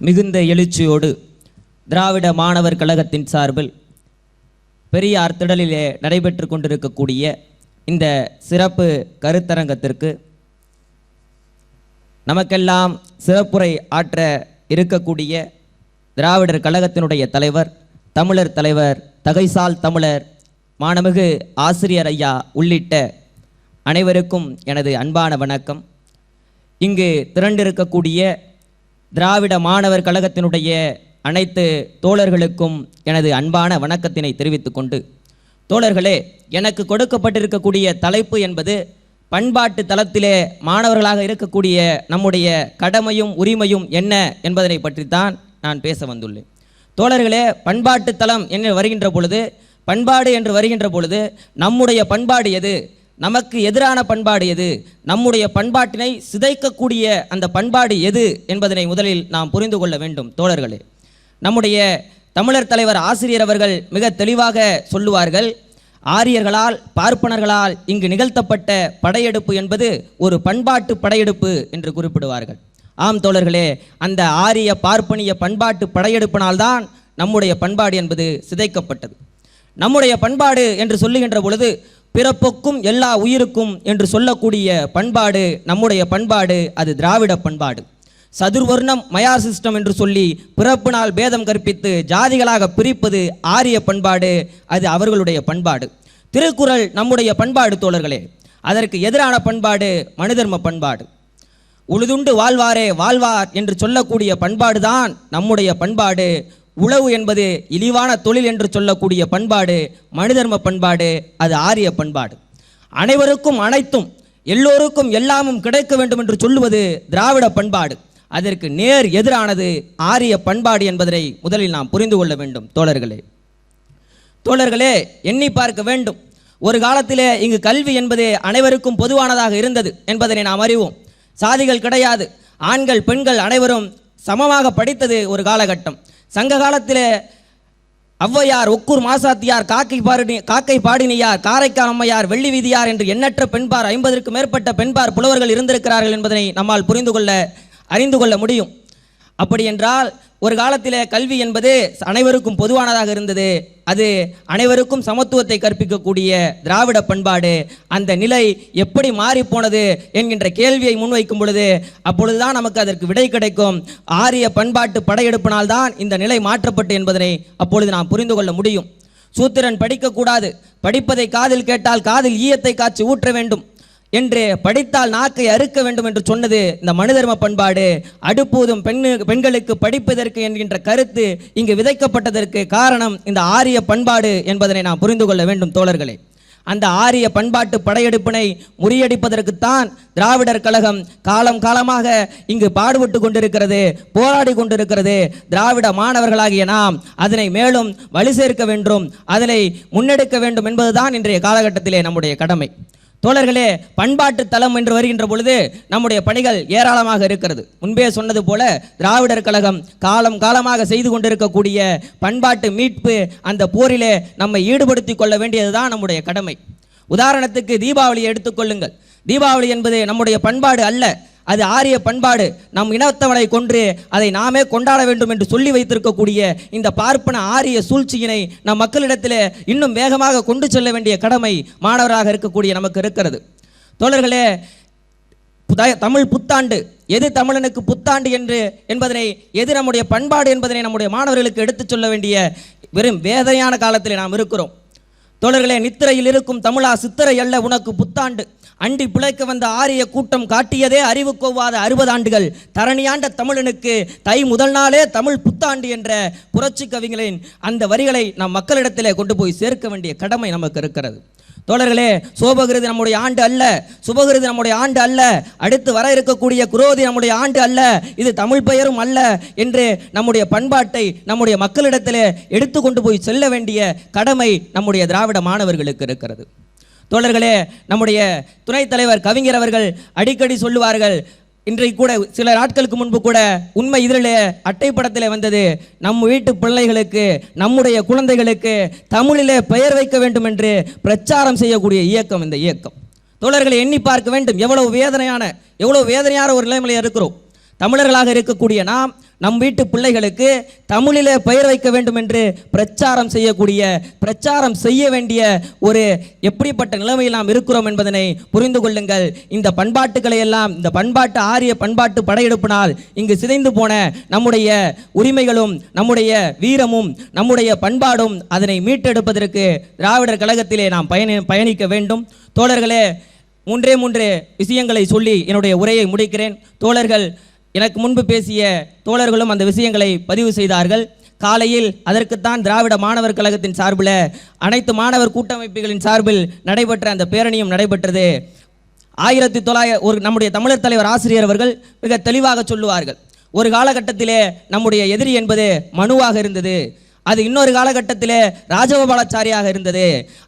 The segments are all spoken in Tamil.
மிகுந்த எழுச்சியோடு திராவிட மாணவர் கழகத்தின் சார்பில் பெரியார் திடலிலே நடைபெற்று கொண்டிருக்கக்கூடிய இந்த சிறப்பு கருத்தரங்கத்திற்கு நமக்கெல்லாம் சிறப்புரை ஆற்ற இருக்கக்கூடிய திராவிடர் கழகத்தினுடைய தலைவர் தமிழர் தலைவர் தகைசால் தமிழர் மாணமிகு ஆசிரியர் ஐயா உள்ளிட்ட அனைவருக்கும் எனது அன்பான வணக்கம். இங்கு திரண்டிருக்கக்கூடிய திராவிட மாணவர் கழகத்தினுடைய அனைத்து தோழர்களுக்கும் எனது அன்பான வணக்கத்தினை தெரிவித்துக் கொண்டு தோழர்களே எனக்கு கொடுக்கப்பட்டிருக்கக்கூடிய தலைப்பு என்பது பண்பாட்டு தளத்திலே மாணவர்களாக இருக்கக்கூடிய நம்முடைய கடமையும் உரிமையும் என்ன என்பதனை பற்றித்தான் நான் பேச வந்துள்ளேன். தோழர்களே பண்பாட்டு தளம் என்று வருகின்ற பொழுது பண்பாடு என்று வருகின்ற பொழுது நம்முடைய பண்பாடு எது? நமக்கு எதிரான பண்பாடு எது? நம்முடைய பண்பாட்டினை சிதைக்கக்கூடிய அந்த பண்பாடு எது என்பதனை முதலில் நாம் புரிந்து கொள்ள வேண்டும் தோழர்களே. நம்முடைய தமிழர் தலைவர் ஆசிரியர் அவர்கள் மிக தெளிவாக சொல்லுவார்கள் ஆரியர்களால் பார்ப்பனர்களால் இங்கு நிகழ்த்தப்பட்ட படையெடுப்பு என்பது ஒரு பண்பாட்டு படையெடுப்பு என்று குறிப்பிடுவார்கள். ஆம் தோழர்களே அந்த ஆரிய பார்ப்பனிய பண்பாட்டு படையெடுப்பினால்தான் நம்முடைய பண்பாடு என்பது சிதைக்கப்பட்டது. நம்முடைய பண்பாடு என்று சொல்லுகின்ற பொழுது பிறப்புக்கும் எல்லா உயிருக்கும் என்று சொல்லக்கூடிய பண்பாடு நம்முடைய பண்பாடு அது திராவிட பண்பாடு. சதுர்வர்ணம் மயார் சிஸ்டம் என்று சொல்லி பிறப்பு நாள் பேதம் கற்பித்து ஜாதிகளாக பிரிப்பது ஆரிய பண்பாடு அது அவர்களுடைய பண்பாடு. திருக்குறள் நம்முடைய பண்பாடு தோழர்களே அதற்கு எதிரான பண்பாடு மனிதர்ம பண்பாடு. உழுதுண்டு வாழ்வாரே வாழ்வார் என்று சொல்லக்கூடிய பண்பாடுதான் நம்முடைய பண்பாடு. உழவு என்பது இழிவான தொழில் என்று சொல்லக்கூடிய பண்பாடு மனிதர்ம பண்பாடு அது ஆரிய பண்பாடு. அனைவருக்கும் அனைத்தும் எல்லோருக்கும் எல்லாமும் கிடைக்க வேண்டும் என்று சொல்லுவது திராவிட பண்பாடு. அதற்கு நேர் எதிரானது ஆரிய பண்பாடு என்பதை முதலில் நாம் புரிந்து கொள்ள வேண்டும் தோழர்களே. தோழர்களே எண்ணி பார்க்க வேண்டும். ஒரு காலத்திலே இங்கு கல்வி என்பது அனைவருக்கும் பொதுவானதாக இருந்தது என்பதனை நாம் அறிவோம். சாதிகள் கிடையாது. ஆண்கள் பெண்கள் அனைவரும் சமமாக படித்தது ஒரு காலகட்டம். சங்க காலத்தில் ஔவையார் ஒக்கூர் மாசாத்தியார் காக்கை பாடினி காக்கை பாடினியார் காரைக்கால் அம்மையார் வெள்ளி வீதியார் என்று எண்ணற்ற பெண்பார் ஐம்பதற்கு மேற்பட்ட பெண்பார் புலவர்கள் இருந்திருக்கிறார்கள் என்பதனை நம்மால் புரிந்து கொள்ள அறிந்து கொள்ள முடியும். அப்படி என்றால் ஒரு காலத்தில் கல்வி என்பது அனைவருக்கும் பொதுவானதாக இருந்தது. அது அனைவருக்கும் சமத்துவத்தை கற்பிக்கக்கூடிய திராவிட பண்பாடு. அந்த நிலை எப்படி மாறிப்போனது என்கின்ற கேள்வியை முன்வைக்கும் பொழுது அப்பொழுதுதான் நமக்கு அதற்கு விடை கிடைக்கும். ஆரிய பண்பாட்டு படையெடுப்பினால்தான் இந்த நிலை மாற்றப்பட்டு என்பதனை அப்பொழுது நாம் புரிந்து கொள்ள முடியும். சூத்திரன் படிக்கக்கூடாது. படிப்பதை காதில் கேட்டால் காதில் ஈயத்தை காய்ச்சி ஊற்ற வேண்டும். என்று படித்தால் நாக்கை அறுக்க வேண்டும் என்று சொன்னது இந்த மனுதர்ம பண்பாடு. அடுப்பூதும் பெண்ணு பெண்களுக்கு படிப்பதற்கு என்கின்ற கருத்து இங்கு விதைக்கப்பட்டதற்கு காரணம் இந்த ஆரிய பண்பாடு என்பதனை நாம் புரிந்து கொள்ள வேண்டும் தோழர்களே. அந்த ஆரிய பண்பாட்டு படையெடுப்பினை முறியடிப்பதற்குத்தான் திராவிடர் கழகம் காலம் காலமாக இங்கு பாடுபட்டு கொண்டிருக்கிறது போராடி கொண்டிருக்கிறது. திராவிட மாணவர்களாகிய நாம் அதனை மேலும் வலு சேர்க்க வேண்டும் அதனை முன்னெடுக்க வேண்டும் என்பதுதான் இன்றைய காலகட்டத்திலே நம்முடைய கடமை. தோழர்களே பண்பாட்டு தளம் என்று வருகின்ற பொழுது நம்முடைய பணிகள் ஏராளமாக இருக்கிறது. முன்பே சொன்னது போல திராவிடர் கழகம் காலம் காலமாக செய்து கொண்டிருக்கக்கூடிய பண்பாட்டு மீட்பு அந்த போரிலே நம்மை ஈடுபடுத்திக் கொள்ள வேண்டியதுதான் நம்முடைய கடமை. உதாரணத்துக்கு தீபாவளியை எடுத்துக்கொள்ளுங்கள் தீபாவளி என்பது நம்முடைய பண்பாடு அல்ல. அது ஆரிய பண்பாடு. நம் இனத்தவனை கொன்று அதை நாமே கொண்டாட வேண்டும் என்று சொல்லி வைத்திருக்கக்கூடிய இந்த பார்ப்பன ஆரிய சூழ்ச்சியினை நம் மக்களிடத்தில் இன்னும் வேகமாக கொண்டு செல்ல வேண்டிய கடமை மாணவராக இருக்கக்கூடிய நமக்கு இருக்கிறது. தோழர்களே தமிழ் புத்தாண்டு. எது தமிழனுக்கு புத்தாண்டு என்று என்பதனை எது நம்முடைய பண்பாடு என்பதனை நம்முடைய மாணவர்களுக்கு எடுத்துச் சொல்ல வேண்டிய வெறும் வேதனையான காலத்தில் நாம் இருக்கிறோம். தோழர்களே நித்திரையில் இருக்கும் தமிழா சித்திரை அல்ல உனக்கு புத்தாண்டு. அண்டி பிழைக்க வந்த ஆரிய கூட்டம் காட்டியதே அறிவு கொவ்வாத அறுபது ஆண்டுகள். தரணியாண்ட தமிழனுக்கு தை முதல் நாளே தமிழ் புத்தாண்டு என்ற புரட்சி கவிஞரின் அந்த வரிகளை நம் மக்களிடத்திலே கொண்டு போய் சேர்க்க வேண்டிய கடமை நமக்கு இருக்கிறது. தோழர்களே சோபகிருதி நம்முடைய ஆண்டு அல்ல. சுபகிருதி நம்முடைய ஆண்டு அல்ல. அடுத்து வர இருக்கக்கூடிய குரோதி நம்முடைய ஆண்டு அல்ல. இது தமிழ் பெயரும் அல்ல என்று நம்முடைய பண்பாட்டை நம்முடைய மக்களிடத்திலே எடுத்து கொண்டு போய் செல்ல வேண்டிய கடமை நம்முடைய திராவிட மாணவர்களுக்கு இருக்கிறது. தோழர்களே நம்முடைய துணைத் தலைவர் கவிஞர் அவர்கள் அடிக்கடி சொல்லுவார்கள் இன்றைக்கு கூட சில நாட்களுக்கு முன்பு கூட உண்மை இதழிலே அட்டைப்படத்தில் வந்தது நம் வீட்டு பிள்ளைகளுக்கு நம்முடைய குழந்தைகளுக்கு தமிழிலே பெயர் வைக்க வேண்டும் என்று பிரச்சாரம் செய்யக்கூடிய இயக்கம் இந்த இயக்கம். தோழர்களை எண்ணி பார்க்க வேண்டும். எவ்வளவு வேதனையான எவ்வளவு வேதனையான ஒரு நிலைமையில் இருக்கிறோம். தமிழர்களாக இருக்கக்கூடிய நாம் நம் வீட்டு பிள்ளைகளுக்கு தமிழில் பெயர் வைக்க வேண்டும் என்று பிரச்சாரம் செய்யக்கூடிய பிரச்சாரம் செய்ய வேண்டிய ஒரு எப்படிப்பட்ட நிலைமையில் நாம் இருக்கிறோம் என்பதனை புரிந்து கொள்ளுங்கள். இந்த பண்பாட்டுகளை எல்லாம் இந்த பண்பாட்டு ஆரிய பண்பாட்டு படையெடுப்பினால் இங்கு சிதைந்து போன நம்முடைய உரிமைகளும் நம்முடைய வீரமும் நம்முடைய பண்பாடும் அதனை மீட்டெடுப்பதற்கு திராவிடர் கழகத்திலே நாம் பயணி பயணிக்க வேண்டும். தோழர்களே மூன்றே மூன்று விஷயங்களை சொல்லி என்னுடைய உரையை முடிக்கிறேன். தோழர்கள் எனக்கு முன்பு பேசிய தோழர்களும் அந்த விஷயங்களை பதிவு செய்தார்கள். காலையில் அதற்குத்தான் திராவிட மாணவர் கழகத்தின் சார்பில் அனைத்து மாணவர் கூட்டமைப்புகளின் சார்பில் நடைபெற்ற அந்த பேரணியும் நடைபெற்றது. ஆயிரத்தி தொள்ளாயிர ஒரு நம்முடைய தமிழர் தலைவர் ஆசிரியர் அவர்கள் மிக தெளிவாக சொல்லுவார்கள். ஒரு காலகட்டத்திலே நம்முடைய எதிரி என்பது மனுவாக இருந்தது. அது இன்னொரு காலகட்டத்தில் ராஜகோபாலாச்சாரியாக இருந்தது.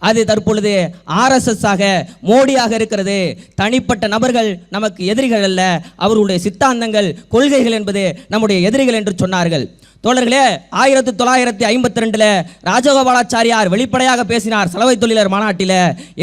அது தற்பொழுது ஆர்எஸ்எஸ் ஆக மோடியாக இருக்கிறது. தனிப்பட்ட நபர்கள் நமக்கு எதிரிகள் அல்ல. அவர்களுடைய சித்தாந்தங்கள் கொள்கைகள் என்பது நம்முடைய எதிரிகள் என்று சொன்னார்கள். தோழர்களே ஆயிரத்தி தொள்ளாயிரத்தி ஐம்பத்தி ரெண்டில் ராஜகோபாலாச்சாரியார் வெளிப்படையாக பேசினார் சலவை தொழிலர் மாநாட்டில்.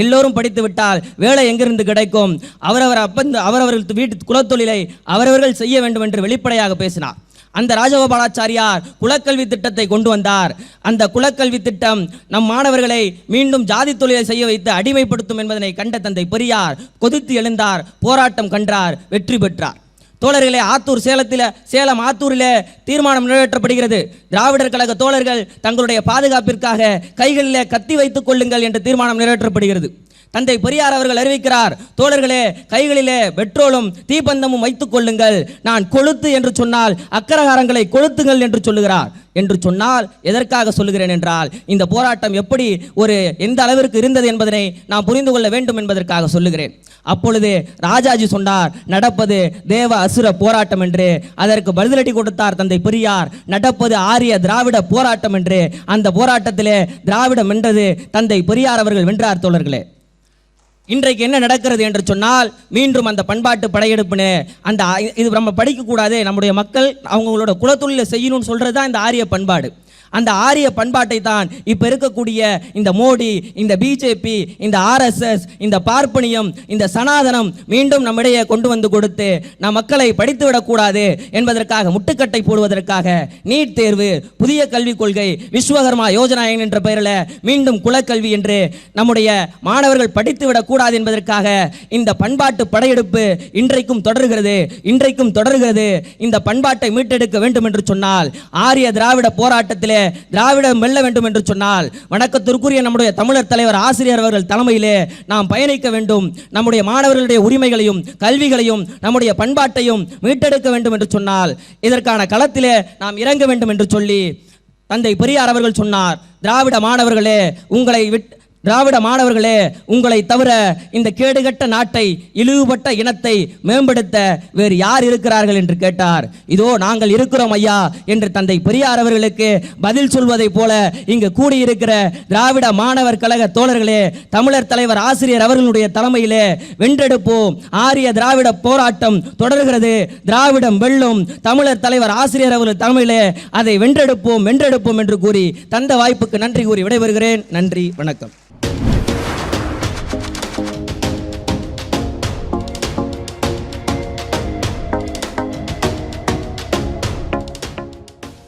எல்லோரும் படித்து விட்டால் வேலை எங்கிருந்து கிடைக்கும்? அவரவர் அப்பந்த அவரவர்கள் வீட்டு குலத்தொழிலை அவரவர்கள் செய்ய வேண்டும் என்று வெளிப்படையாக பேசினார். அந்த ராஜகோபாலாச்சாரியார் குலக்கல்வி திட்டத்தை கொண்டு வந்தார். அந்த குலக்கல்வி திட்டம் நம் மாணவர்களை மீண்டும் ஜாதி தொழிலை செய்ய வைத்து அடிமைப்படுத்தும் என்பதனை கண்ட தந்தை பெரியார் கொதித்து எழுந்தார். போராட்டம் கண்டார் வெற்றி பெற்றார். தோழர்களே ஆத்தூர் சேலத்தில் சேலம் ஆத்தூரிலே தீர்மானம் நிறைவேற்றப்படுகிறது. திராவிடர் கழக தோழர்கள் தங்களுடைய பாதுகாப்பிற்காக கைகளிலே கத்தி வைத்துக் கொள்ளுங்கள் என்ற தீர்மானம் நிறைவேற்றப்படுகிறது. தந்தை பெரியார் அவர்கள் அறிவிக்கிறார் தோழர்களே கைகளிலே பெட்ரோலும் தீப்பந்தமும் வைத்துக் கொள்ளுங்கள். நான் கொளுத்து என்று சொன்னால் அக்கரகாரங்களை கொளுத்துங்கள் என்று சொல்லுகிறார். என்று சொன்னால் எதற்காக சொல்லுகிறேன் என்றால் இந்த போராட்டம் எப்படி ஒரு எந்த அளவிற்கு இருந்தது என்பதனை நாம் புரிந்து கொள்ள வேண்டும் என்பதற்காக சொல்லுகிறேன். அப்பொழுது ராஜாஜி சொன்னார் நடப்பது தேவ அசுர போராட்டம் என்று. அதற்கு பதிலடி கொடுத்தார் தந்தை பெரியார் நடப்பது ஆரிய திராவிட போராட்டம் என்று. அந்த போராட்டத்திலே திராவிடம் வென்றது தந்தை பெரியார் அவர்கள் வென்றார் தோழர்களே. இன்றைக்கு என்ன நடக்கிறது என்று சொன்னால் மீண்டும் அந்த பண்பாட்டு படையெடுப்புன்னு அந்த இது நம்ம படிக்கக்கூடாது. நம்முடைய மக்கள் அவங்களோட குலத்தொழிலை செய்யணும்னு சொல்கிறது தான் இந்த ஆரிய பண்பாடு. அந்த ஆரிய பண்பாட்டை தான் இப்போ இருக்கக்கூடிய இந்த மோடி இந்த பிஜேபி இந்த ஆர்எஸ்எஸ் இந்த பார்ப்பனியம் இந்த சனாதனம் மீண்டும் நம்மிடையே கொண்டு வந்து கொடுத்து நம் மக்களை படித்து விடக்கூடாது என்பதற்காக முட்டுக்கட்டை போடுவதற்காக நீட் தேர்வு புதிய கல்விக் கொள்கை விஸ்வகர்மா யோஜனா என்ற பெயரில் மீண்டும் குலக்கல்வி என்று நம்முடைய மாணவர்கள் படித்து விடக்கூடாது என்பதற்காக இந்த பண்பாட்டு படையெடுப்பு இன்றைக்கும் தொடர்கிறது இன்றைக்கும் தொடர்கிறது. இந்த பண்பாட்டை மீட்டெடுக்க வேண்டும் என்று சொன்னால் ஆரிய திராவிட போராட்டத்திலே திராவிடம் வெல்ல வேண்டும் என்று சொன்னால் வணக்கத்திற்குரிய நம்முடைய தமிழர் தலைவர் ஆசிரியர் அவர்கள் தலைமையிலே நாம் பயணிக்க வேண்டும். நம்முடைய மாணவர்களுடைய உரிமைகளையும் கல்விகளையும் நம்முடைய பண்பாட்டையும் மீட்டெடுக்க வேண்டும் என்று சொன்னால் இதற்கான களத்திலே நாம் இறங்க வேண்டும் என்று சொல்லி தந்தை பெரியார் அவர்கள் சொன்னார் திராவிட மாணவர்களே உங்களை விட்டு திராவிட மாணவர்களே உங்களை தவிர இந்த கேடுகட்ட நாட்டை இழிவுபட்ட இனத்தை மேம்படுத்த வேறு யார் இருக்கிறார்கள் என்று கேட்டார். இதோ நாங்கள் இருக்கிறோம் ஐயா என்று தந்தை பெரியார் அவர்களுக்கு பதில் சொல்வதைப் போல இங்கு கூடியிருக்கிற திராவிட மாணவர் கழக தோழர்களே தமிழர் தலைவர் ஆசிரியர் அவர்களுடைய தலைமையிலே வென்றெடுப்போம். ஆரிய திராவிட போராட்டம் தொடர்கிறது. திராவிடம் வெல்லும் தமிழர் தலைவர் ஆசிரியர் அவர்கள் தலைமையிலே அதை வென்றெடுப்போம் வென்றெடுப்போம் என்று கூறி தந்த வாய்ப்புக்கு நன்றி கூறி விடைபெறுகிறேன். நன்றி வணக்கம்.